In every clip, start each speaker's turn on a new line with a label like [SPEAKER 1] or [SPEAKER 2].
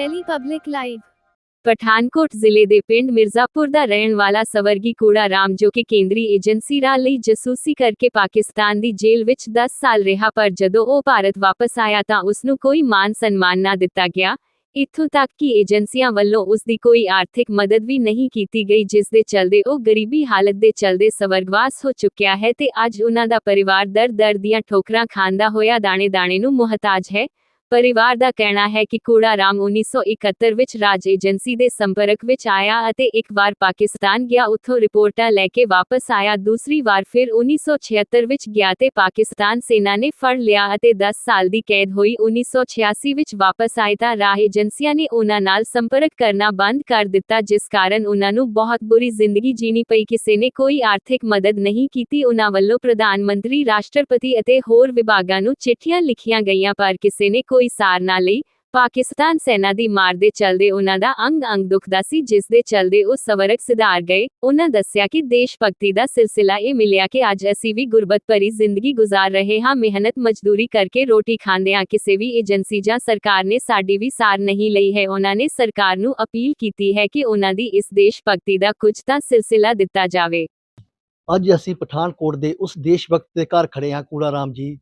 [SPEAKER 1] Delhi public live
[SPEAKER 2] Pathankot ਜ਼ਿਲ੍ਹੇ ਦੇ ਪਿੰਡ ਮਿਰਜ਼ਾਪੁਰ ਦਾ ਰਹਿਣ ਵਾਲਾ ਸਵਰਗੀ ਕੂੜਾ ਰਾਮ ਜੋ ਕਿ ਕੇਂਦਰੀ ਏਜੰਸੀ ਰਾ ਲਈ ਜਸੂਸੀ ਕਰਕੇ ਪਾਕਿਸਤਾਨ ਦੀ ਜੇਲ੍ਹ ਵਿੱਚ 10 ਸਾਲ ਰਿਹਾ ਪਰ ਜਦੋਂ ਉਹ ਭਾਰਤ ਵਾਪਸ ਆਇਆ ਤਾਂ ਉਸ ਨੂੰ ਕੋਈ ਮਾਨ ਸਨਮਾਨ ਨਾ ਦਿੱਤਾ ਗਿਆ। ਇੱਥੋਂ ਤੱਕ ਕਿ ਏਜੰਸੀਆਂ ਵੱਲੋਂ ਉਸ ਦੀ ਕੋਈ ਆਰਥਿਕ ਮਦਦ ਵੀ ਨਹੀਂ ਕੀਤੀ ਗਈ, ਜਿਸ ਦੇ ਚਲਦੇ ਉਹ ਗਰੀਬੀ ਹਾਲਤ ਦੇ ਚਲਦੇ ਸਵਰਗਵਾਸ ਹੋ ਚੁੱਕਿਆ ਹੈ ਤੇ ਅੱਜ ਉਹਨਾਂ ਦਾ ਪਰਿਵਾਰ ਦਰ ਦਰ ਦੀਆਂ ਠੋਕਰਾਂ ਖਾਂਦਾ ਹੋਇਆ ਦਾਣੇ-ਦਾਣੇ ਨੂੰ ਮੁਹਤਾਜ ਹੈ। ਪਰਿਵਾਰ ਦਾ ਕਹਿਣਾ ਹੈ ਕਿ ਕੂੜਾ ਰਾਮ 1971 ਵਿੱਚ ਰਾਜ ਏਜੰਸੀ ਦੇ ਸੰਪਰਕ ਵਿੱਚ ਆਇਆ ਅਤੇ ਇੱਕ ਵਾਰ ਪਾਕਿਸਤਾਨ ਗਿਆ, ਉੱਥੋਂ ਰਿਪੋਰਟਾਂ ਲੈ ਕੇ ਵਾਪਸ ਆਇਆ। ਦੂਸਰੀ ਵਾਰ ਫਿਰ 1976 ਵਿੱਚ ਗਿਆ ਤੇ ਪਾਕਿਸਤਾਨ ਸੈਨਾ ਨੇ ਫੜ ਲਿਆ ਅਤੇ 10 ਸਾਲ ਦੀ ਕੈਦ ਹੋਈ। 1986 ਵਿੱਚ ਵਾਪਸ ਆਏ ਤਾਂ ਰਾਹ ਏਜੰਸੀਆਂ ਨੇ ਉਹਨਾਂ ਨਾਲ ਸੰਪਰਕ ਕਰਨਾ ਬੰਦ ਕਰ ਦਿੱਤਾ, ਜਿਸ ਕਾਰਨ ਉਹਨਾਂ ਨੂੰ ਬਹੁਤ ਬੁਰੀ ਜ਼ਿੰਦਗੀ ਜੀਣੀ ਪਈ। ਕਿਸੇ ਨੇ ਕੋਈ ਆਰਥਿਕ ਮਦਦ ਨਹੀਂ ਕੀਤੀ। ਉਹਨਾਂ ਵੱਲੋਂ ਪ੍ਰਧਾਨ ਮੰਤਰੀ, ਰਾਸ਼ਟਰਪਤੀ ਅਤੇ ਹੋਰ ਵਿਭਾਗਾਂ ਨੂੰ ਚਿੱਠੀਆਂ ਲਿਖੀਆਂ ਗਈਆਂ, ਪਰ ਕਿਸੇ ਨੇ ਕੋਈ ਸਾਰ ਨਾ ਲਈ, ਪਾਕਿਸਤਾਨ ਸੈਨਾ ਦੀ ਮਾਰ ਦੇ ਚਲਦੇ ਉਹਨਾਂ ਦਾ ਅੰਗ ਅੰਗ ਦੁਖਦਾ ਸੀ, ਜਿਸ ਦੇ ਚਲਦੇ ਉਹ ਸਵਰਗ ਸਿਧਾਰ ਗਏ। ਉਹਨਾਂ ਦੱਸਿਆ ਕਿ ਦੇਸ਼ ਭਗਤੀ ਦਾ ਸਿਲਸਿਲਾ ਇਹ ਮਿਲਿਆ ਕਿ ਅੱਜ ਅਸੀਂ ਵੀ ਗੁਰਬਤ ਭਰੀ ਜ਼ਿੰਦਗੀ ਗੁਜ਼ਾਰ ਰਹੇ ਹਾਂ, ਮਿਹਨਤ ਮਜ਼ਦੂਰੀ ਕਰਕੇ ਰੋਟੀ ਖਾਂਦੇ ਆ ਕਿਸੇ ਵੀ ਏਜੰਸੀ ਜਾਂ ਸਰਕਾਰ ਨੇ ਸਾਡੀ ਵੀ ਸਾਰ ਨਹੀਂ ਲਈ ਹੈ। ਉਹਨਾਂ ਨੇ ਸਰਕਾਰ ਨੂੰ ਅਪੀਲ ਕੀਤੀ ਹੈ ਕਿ ਉਹਨਾਂ ਦੀ ਇਸ ਦੇਸ਼ ਭਗਤੀ ਦਾ ਕੁਝ ਤਾਂ ਸਿਲਸਿਲਾ ਦਿੱਤਾ ਜਾਵੇ।
[SPEAKER 3] ਅੱਜ ਅਸੀਂ ਪਠਾਨਕੋਟ ਦੇ ਉਸ ਦੇਸ਼ ਭਗਤ ਦੇ ਘਰ ਖੜੇ ਹਾਂ, ਕੂੜਾ ਰਾਮ ਜੀ।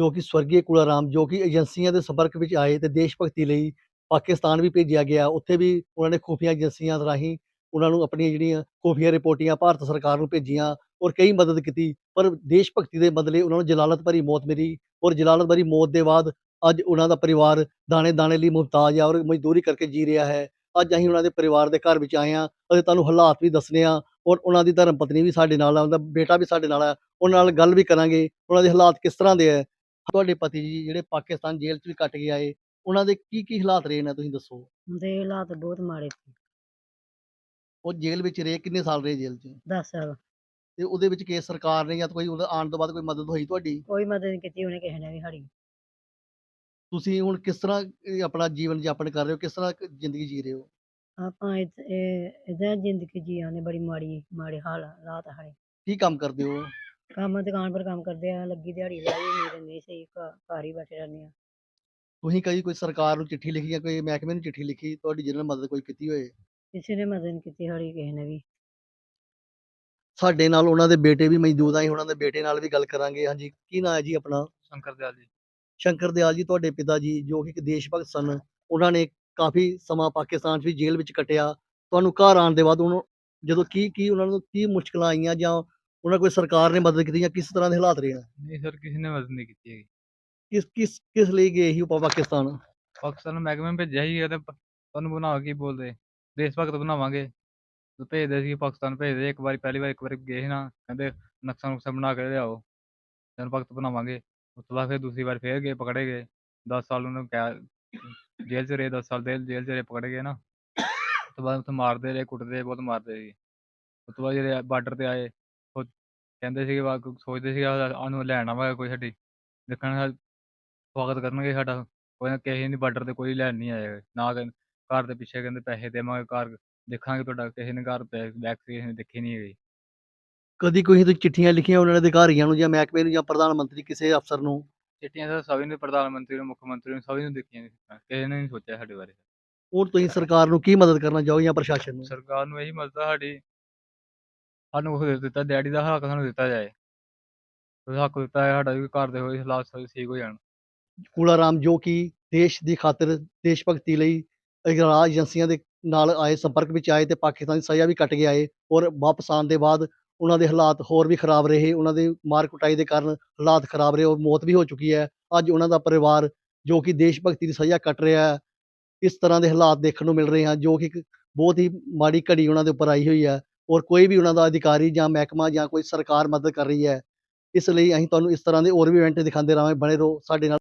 [SPEAKER 3] ਜੋ ਕਿ ਸਵਰਗੀ ਕੂੜਾ ਰਾਮ ਜੋ ਕਿ ਏਜੰਸੀਆਂ ਦੇ ਸੰਪਰਕ ਵਿੱਚ ਆਏ ਤੇ ਦੇਸ਼ ਭਗਤੀ ਲਈ ਪਾਕਿਸਤਾਨ ਵੀ ਭੇਜਿਆ ਗਿਆ। ਉੱਥੇ ਵੀ ਉਹਨਾਂ ਨੇ ਖੁਫੀਆ ਏਜੰਸੀਆਂ ਰਾਹੀਂ ਉਹਨਾਂ ਨੂੰ ਆਪਣੀਆਂ ਜਿਹੜੀਆਂ ਖੁਫੀਆ ਰਿਪੋਰਟੀਆਂ ਭਾਰਤ ਸਰਕਾਰ ਨੂੰ ਭੇਜੀਆਂ ਔਰ ਕਈ ਮਦਦ ਕੀਤੀ। ਪਰ ਦੇਸ਼ ਭਗਤੀ ਦੇ ਬਦਲੇ ਉਹਨਾਂ ਨੂੰ ਜਲਾਲਤ ਭਰੀ ਮੌਤ ਮਿਲੀ ਔਰ ਜਲਾਲਤ ਭਰੀ ਮੌਤ ਦੇ ਬਾਅਦ ਅੱਜ ਉਹਨਾਂ ਦਾ ਪਰਿਵਾਰ ਦਾਣੇ ਦਾਣੇ ਲਈ ਮੁਹਤਾਜ ਆ ਔਰ ਮਜ਼ਦੂਰੀ ਕਰਕੇ ਜੀ ਰਿਹਾ ਹੈ। ਅੱਜ ਅਸੀਂ ਉਹਨਾਂ ਦੇ ਪਰਿਵਾਰ ਦੇ ਘਰ ਵਿੱਚ ਆਏ ਹਾਂ ਅਤੇ ਤੁਹਾਨੂੰ ਹਾਲਾਤ ਵੀ ਦੱਸਣੇ ਆ ਔਰ ਉਹਨਾਂ ਦੀ ਧਰਮ ਪਤਨੀ ਵੀ ਸਾਡੇ ਨਾਲ ਆ, ਉਹਦਾ ਬੇਟਾ ਵੀ ਸਾਡੇ ਨਾਲ ਆ, ਉਹਨਾਂ ਨਾਲ ਗੱਲ ਵੀ ਕਰਾਂਗੇ। ਉਹਨਾਂ ਦੇ ਹਾਲਾਤ ਕਿਸ ਤਰ੍ਹਾਂ ਦੇ ਹੈ? ਤੁਹਾਡੇ ਪਤੀ ਜੀ ਜਿਹੜੇ ਪਾਕਿਸਤਾਨ ਜੇਲ੍ਹ 'ਚ ਵੀ ਕੱਟ ਕੇ ਆਏ ਉਹਨਾਂ ਦੇ ਕੀ ਕੀ ਹਾਲਾਤ ਰਹੇ ਨੇ ਤੁਸੀਂ ਦੱਸੋ?
[SPEAKER 4] ਦੇ ਹਾਲਾਤ ਬਹੁਤ ਮਾੜੇ ਸੀ।
[SPEAKER 3] ਉਹ ਜੇਲ੍ਹ ਵਿੱਚ ਰਹੇ ਕਿੰਨੇ ਸਾਲ ਰਹੇ ਜੇਲ੍ਹ 'ਚ?
[SPEAKER 4] 10 ਸਾਲ।
[SPEAKER 3] ਤੇ ਉਹਦੇ ਵਿੱਚ ਕੇ ਸਰਕਾਰ ਨੇ ਜਾਂ ਕੋਈ ਉਹਦਾ ਆਉਣ ਤੋਂ ਬਾਅਦ ਕੋਈ ਮਦਦ ਹੋਈ ਤੁਹਾਡੀ?
[SPEAKER 4] ਕੋਈ ਮਦਦ ਨਹੀਂ ਕੀਤੀ ਉਹਨੇ ਕਿਸੇ ਨੇ ਵੀ ਸਾਡੀ।
[SPEAKER 3] ਤੁਸੀਂ ਹੁਣ ਕਿਸ ਤਰ੍ਹਾਂ ਇਹ ਆਪਣਾ ਜੀਵਨ ਯਾਪਨ ਕਰ ਰਹੇ ਹੋ ਕਿਸ ਤਰ੍ਹਾਂ ਕ- ਜ਼ਿੰਦਗੀ ਜੀ ਰਹੇ ਹੋ?
[SPEAKER 4] ਆਪਾਂ ਇਦ- ਇਹ ਇਹਦਾ ਜ਼ਿੰਦਗੀ ਜੀਆਂ ਨੇ ਬੜੀ ਮਾੜੀ ਮਾੜੇ ਹਾਲ ਰਾਤ ਹਾਲੇ
[SPEAKER 3] ਕੀ ਕੰਮ ਕਰਦੇ ਹੋ?
[SPEAKER 4] ਕੰਮ ਦੁਕਾਨ ਪਰ ਕੰਮ ਕਰਦੇ ਆ ਲੱਗੀ ਦਿਹਾੜੀ ਲਾਈ ਮੇਰੇ ਨਹੀਂ ਸਹੀ ਘ- ਘਰ ਹੀ ਬੈਠੇ ਰਹਿੰਦੇ ਆ।
[SPEAKER 3] ਤੁਸੀਂ ਕਦੀ ਕੋਈ ਸਰਕਾਰ ਨੂੰ ਚਿੱਠੀ ਲਿਖੀ ਜਾਂ ਕੋਈ ਮਹਿਕਮੇ ਨੂੰ ਚਿੱਠੀ ਲਿਖੀ? ਤੁਹਾਡੀ ਜਿਹਨਾਂ ਮਦਦ ਕੋਈ ਕੀਤੀ ਹੋਏ?
[SPEAKER 4] ਕਿਸੇ ਨੇ ਮਦਦ ਨਹੀਂ ਕੀਤੀ ਸਾਡੀ ਕਿਸੇ ਨੇ ਵੀ।
[SPEAKER 3] ਸਾਡੇ ਨਾਲ ਉਹਨਾਂ ਦੇ ਬੇਟੇ ਵੀ ਮੌਜੂਦ ਆ ਅਸੀਂ ਉਹਨਾਂ ਦੇ ਬੇਟੇ ਨਾਲ ਵੀ ਗੱਲ ਕਰਾਂਗੇ। ਹਾਂਜੀ ਕੀ ਨਾਂ ਹੈ ਜੀ ਆਪਣਾ?
[SPEAKER 5] ਸ਼ੰਕਰ ਦਿਆਲ ਜੀ।
[SPEAKER 3] ਸ਼ੰਕਰ ਦਿਆਲ ਜੀ ਤੁਹਾਡੇ ਪਿਤਾ ਜੀ ਜੋ ਕਿ ਇੱਕ ਦੇਸ਼ ਭਗਤ ਸਨ ਉਹਨਾਂ ਨੇ ਕਾਫੀ ਸਮਾਂ ਪਾਕਿਸਤਾਨ 'ਚ ਵੀ ਜੇਲ੍ਹ ਵਿੱਚ ਕੱਟਿਆ। ਤੁਹਾਨੂੰ ਘਰ ਆਉਣ ਦੇ ਬਾਅਦ ਉਹਨੂੰ ਜਦੋਂ ਕੀ ਕੀ ਉਹਨਾਂ ਨੂੰ ਕੀ ਮੁਸ਼ਕਲਾਂ ਆਈਆਂ ਜਾਂ ਉਹਨਾਂ ਕੋਈ ਸਰਕਾਰ ਨੇ ਮਦਦ ਕੀਤੀ ਜਾਂ ਕਿਸ ਤਰ੍ਹਾਂ ਦੇ ਹਾਲਾਤ ਰਹੇ ਆ?
[SPEAKER 5] ਨਹੀਂ ਸਰ ਕਿਸੇ ਨੇ ਮਦਦ ਨਹੀਂ ਕੀਤੀ ਹੈਗੀ।
[SPEAKER 3] ਕਿਸ ਕਿਸ ਕਿਸ ਲਈ ਗਏ ਸੀ ਉਹ ਪਾਕਿਸਤਾਨ?
[SPEAKER 5] ਪਾਕਿਸਤਾਨ ਨੂੰ ਮਹਿਕਮੇ ਭੇਜਿਆ ਸੀ ਪ- ਤੁਹਾਨੂੰ ਬਣਾ ਕੀ ਬੋਲਦੇ। ਦੇਸ਼ ਭਗਤ ਬਣਾਵਾਂਗੇ। ਤੇ ਭੇਜਦੇ ਸੀ ਪਾਕਿਸਤਾਨ ਭੇਜਦੇ। ਇੱਕ ਵਾਰੀ ਪਹਿਲੀ ਵਾਰ ਇੱਕ ਵਾਰੀ ਗਏ ਸੀ ਨਾ ਕਹਿੰਦੇ ਨਕਸ਼ਾ ਨੁਕਸ਼ਾ ਬਣਾ ਕੇ ਲਿਆਓ। ਤੈਨੂੰ ਭਗਤ ਬਣਾਵਾਂਗੇ। ਉਸ ਤੋਂ ਬਾਅਦ ਫਿਰ ਦੂਸਰੀ ਵਾਰ ਫੇਰ ਗਏ ਪਕੜੇ ਗਏ। 10 ਸਾਲ ਉਹਨੂੰ ਕਿਹਾ ਜੇਲ੍ਹ 'ਚ ਰਹੇ 10 ਸਾਲ ਦੇ ਜੇਲ੍ਹ 'ਚ ਰਹੇ ਪਕੜੇ ਗਏ ਨਾ। ਉਸ ਤੋਂ ਬਾਅਦ ਉੱਥੇ ਮਾਰਦੇ ਰਹੇ ਕੁੱਟਦੇ ਬਹੁਤ ਮਾਰਦੇ ਸੀ ਉਸ ਤੋਂ ਬਾਅਦ ਜਿਹੜੇ ਬਾਰਡਰ ਤੇ ਆਏ ਕਹਿੰਦੇ ਸੀਗੇ ਵਾ ਸੋਚਦੇ ਸੀਗੇ ਉਹਨੂੰ ਲੈਣ ਆਵਾਂਗੇ ਕੋਈ ਸਾਡੀ ਦੇਖਣ ਸਵਾਗਤ ਕਰਨਗੇ ਸਾਡਾ ਕੋਈ ਨਾ ਕਿਸੇ ਨੇ ਬਾਰਡਰ ਤੇ ਕੋਈ ਲੈਣ ਨਹੀਂ ਆਏਗਾ ਨਾ ਕਹਿੰ- ਘਰ ਦੇ ਪਿੱਛੇ ਕਹਿੰਦੇ ਪੈਸੇ ਦੇਵਾਂਗੇ ਘਰ ਦੇਖਾਂਗੇ ਤੁਹਾਡਾ ਕਿਸੇ ਨੇ ਘਰ ਬੈਕ ਬੈਕ ਕਿਸੇ ਨੇ ਦੇਖੀ ਨਹੀਂ ਹੈਗੀ।
[SPEAKER 3] ਕਦੀ ਕੋਈ ਤੁਸੀਂ ਚਿੱਠੀਆਂ ਲਿਖੀਆਂ ਉਹਨਾਂ ਦੇ ਅਧਿਕਾਰੀਆਂ ਨੂੰ ਜਾਂ ਮਹਿਕਮੇ ਨੂੰ ਜਾਂ ਪ੍ਰਧਾਨ ਮੰਤਰੀ ਕਿਸੇ ਅਫਸਰ ਨੂੰ?
[SPEAKER 5] ਚਿੱਠੀਆਂ ਤਾਂ ਸਭੀ ਨੇ ਪ੍ਰਧਾਨ ਮੰਤਰੀ ਨੂੰ ਮੁੱਖ ਮੰਤਰੀ ਨੂੰ ਸਭੀ ਨੂੰ ਦੇਖੀਆਂ ਨੇ ਕਿਸੇ ਨੇ ਨਹੀਂ ਸੋਚਿਆ ਸਾਡੇ ਬਾਰੇ।
[SPEAKER 3] ਹੁਣ ਤੁਸੀਂ ਸਰਕਾਰ ਨੂੰ ਕੀ ਮਦਦ ਕਰਨਾ ਚਾਹੋਗੇ ਜਾਂ ਪ੍ਰਸ਼ਾਸਨ ਨੂੰ?
[SPEAKER 5] ਸਰਕਾਰ ਨੂੰ ਇਹੀ ਮਦਦ ਆ ਸਾਡੀ ਸਾਨੂੰ ਉਹ ਦੇ ਦਿੱਤਾ, ਡੈਡੀ ਦਾ ਹੱਕ ਸਾਨੂੰ ਦਿੱਤਾ ਜਾਏ। ਹੱਕ ਦਿੱਤਾ ਹੈ ਸਾਡਾ ਵੀ ਘਰ ਦੇ ਹੋਏ ਹਾਲਾਤ ਸਾਰੇ ਠੀਕ ਹੋ ਜਾਣ।
[SPEAKER 3] ਕੂੜਾ ਰਾਮ ਜੋ ਕਿ ਦੇਸ਼ ਦੀ ਖਾਤਰ, ਦੇਸ਼ ਭਗਤੀ ਲਈ ਰਾਜ ਏਜੰਸੀਆਂ ਦੇ ਨਾਲ ਆਏ, ਸੰਪਰਕ ਵਿੱਚ ਆਏ ਤੇ ਪਾਕਿਸਤਾਨ ਦੀ ਸਜ਼ਾ ਵੀ ਕੱਟ ਕੇ ਆਏ ਔਰ ਵਾਪਸ ਆਉਣ ਦੇ ਬਾਅਦ ਉਹਨਾਂ ਦੇ ਹਾਲਾਤ ਹੋਰ ਵੀ ਖਰਾਬ ਰਹੇ, ਉਹਨਾਂ ਦੇ ਮਾਰ ਕੁਟਾਈ ਦੇ ਕਾਰਨ ਹਾਲਾਤ ਖਰਾਬ ਰਹੇ ਔਰ ਮੌਤ ਵੀ ਹੋ ਚੁੱਕੀ ਹੈ। ਅੱਜ ਉਹਨਾਂ ਦਾ ਪਰਿਵਾਰ ਜੋ ਕਿ ਦੇਸ਼ ਭਗਤੀ ਦੀ ਸਜ਼ਾ ਕੱਟ ਰਿਹਾ ਹੈ, ਇਸ ਤਰ੍ਹਾਂ ਦੇ ਹਾਲਾਤ ਦੇਖਣ ਨੂੰ ਮਿਲ ਰਹੇ ਹਨ ਜੋ ਕਿ ਇੱਕ ਬਹੁਤ ਹੀ ਮਾੜੀ ਘੜੀ ਉਹਨਾਂ ਦੇ ਉੱਪਰ ਆਈ ਹੋਈ ਹੈ। ਔਰ ਕੋਈ ਵੀ ਉਹਨਾਂ ਦਾ ਅਧਿਕਾਰੀ ਜਾਂ ਮਹਿਕਮਾ ਜਾਂ ਕੋਈ ਸਰਕਾਰ ਮਦਦ ਕਰ ਰਹੀ ਹੈ, ਇਸ ਲਈ ਅਸੀਂ ਤੁਹਾਨੂੰ ਇਸ ਤਰ੍ਹਾਂ ਦੇ ਹੋਰ ਵੀ ਇਵੈਂਟ ਦਿਖਾਉਂਦੇ ਰਹਾਂਗੇ, ਬਣੇ ਰਹੋ ਸਾਡੇ ਨਾਲ।